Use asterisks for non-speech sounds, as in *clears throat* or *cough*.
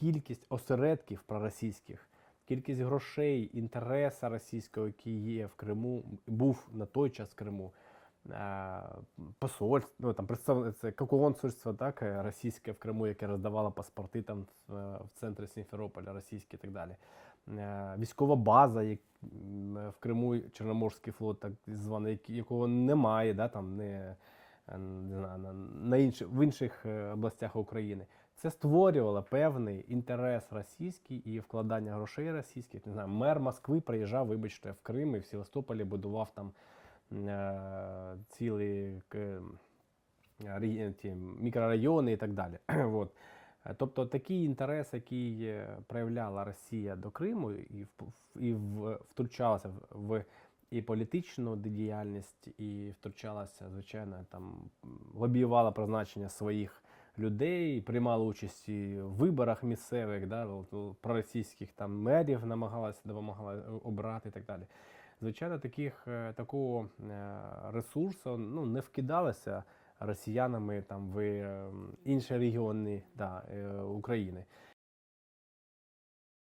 кількість осередків проросійських, кількість грошей, інтереса російського, який є в Криму, був на той час в Криму. е, Посольство, ну, там, представ... це консульство так, е, російське в Криму, яке роздавало паспорти там, в, е, центрі Сімферополя, російські і так далі. Військова база, як, в Криму Чорноморський флот, так званий, якого немає, да, там, не, не знаю, на, інші, в інших е, областях України. Це створювало певний інтерес російський і вкладання грошей російських. Не знаю, мер Москви приїжджав, вибачте, в Крим і в Севастополі будував там е, цілі рі- ті мікрорайони і так далі. *clears throat* От. Е, Тобто такий інтерес, який е, проявляла Росія до Криму і, в- і в- втручалася в і політичну діяльність, і втручалася, звичайно, там лобіювала призначення своїх людей, приймала участь і в виборах місцевих, да, проросійських там мерів намагалася допомагала е, обрати і так далі. Звичайно, таких, е, такого е, ресурсу ну, не вкидалося росіянами там в інші регіони да, України.